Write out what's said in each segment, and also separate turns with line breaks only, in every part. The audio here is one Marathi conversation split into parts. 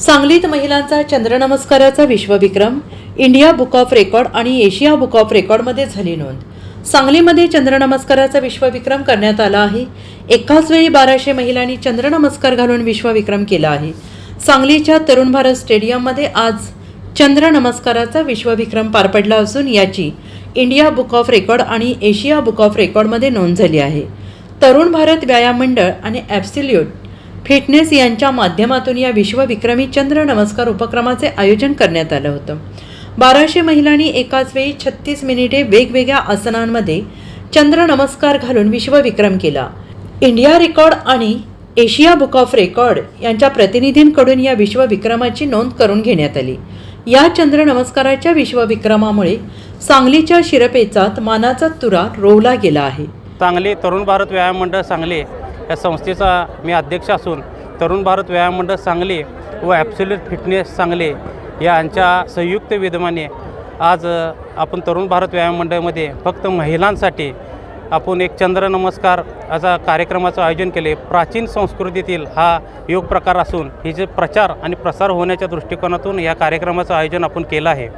सांगलीत महिलांचा चंद्रनमस्काराचा विश्वविक्रम इंडिया बुक ऑफ रेकॉर्ड आणि एशिया बुक ऑफ रेकॉर्डमध्ये झाली नोंद. सांगलीमध्ये चंद्रनमस्काराचा विश्वविक्रम करण्यात आला आहे. एकाच वेळी बाराशे महिलांनी चंद्रनमस्कार घालून विश्वविक्रम केला आहे. सांगलीच्या तरुण भारत स्टेडियममध्ये आज चंद्रनमस्काराचा विश्वविक्रम पार पडला असून याची इंडिया बुक ऑफ रेकॉर्ड आणि एशिया बुक ऑफ रेकॉर्डमध्ये नोंद झाली आहे. तरुण भारत व्यायाम मंडळ आणि ॲब्सिल्यूट फिटनेस यांच्या माध्यमातून या विश्वविक्रमी चंद्र नमस्कार उपक्रमाचे आयोजन करण्यात आलं होतं. बाराशे महिलांनी एकाच वेळी छत्तीस मिनिटे वेगवेगळ्या आसनांमध्ये चंद्र नमस्कार घालून विश्वविक्रम केला. इंडिया रेकॉर्ड आणि एशिया बुक ऑफ रेकॉर्ड यांच्या प्रतिनिधींकडून या विश्वविक्रमाची नोंद करून घेण्यात आली. या चंद्र नमस्काराच्या विश्वविक्रमामुळे सांगलीच्या शिरपेचात मानाचा तुरा रोवला गेला आहे.
सांगली तरुण भारत व्यायाम मंडळ सांगली या संस्थेचा मी अध्यक्ष असून तरुण भारत व्यायाम मंडळ सांगली व ॲब्सोल्यूट फिटनेस सांगली यांच्या संयुक्त विद्यमाने आज आपण तरुण भारत व्यायाम मंडळमध्ये फक्त महिलांसाठी आपण एक चंद्र नमस्कार असा कार्यक्रमाचं आयोजन केले. प्राचीन संस्कृतीतील हा योग प्रकार असून ही जे प्रचार आणि प्रसार होण्याच्या दृष्टिकोनातून या कार्यक्रमाचं आयोजन आपण केलं आहे.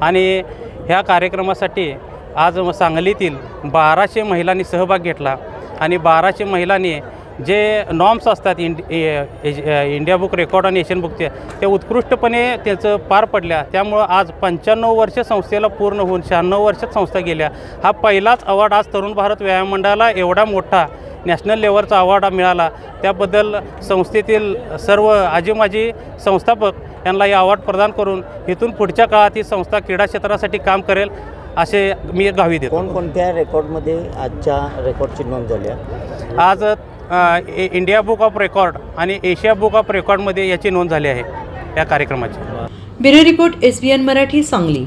आणि ह्या कार्यक्रमासाठी आज सांगलीतील बाराशे महिलांनी सहभाग घेतला. आणि बाराशे महिलांनी जे नॉर्म्स असतात इंड ए- इंडिया बुक रेकॉर्ड आणि एशियन बुकचे ते उत्कृष्टपणे त्याचं पार पडल्या. त्यामुळं आज पंच्याण्णव वर्ष संस्थेला पूर्ण होऊन शहाण्णव वर्षात संस्था गेल्या. हा पहिलाच अवॉर्ड आज तरुण भारत व्यायाम मंडळाला एवढा मोठा नॅशनल लेवलचा अवॉर्ड मिळाला. त्याबद्दल संस्थेतील सर्व आजी माजी संस्थापक यांना हे अवॉर्ड प्रदान करून इथून पुढच्या काळात ही संस्था क्रीडा क्षेत्रासाठी काम करेल. असे मी गावी देतो.
कोणकोणत्या रेकॉर्डमध्ये आजच्या रेकॉर्डची नोंद झाली आहे?
आज ए- इंडिया बुक ऑफ रेकॉर्ड आणि एशिया बुक ऑफ रेकॉर्डमध्ये याची नोंद झाली आहे या कार्यक्रमाची.
Bureau report S B N Marathi Sangli.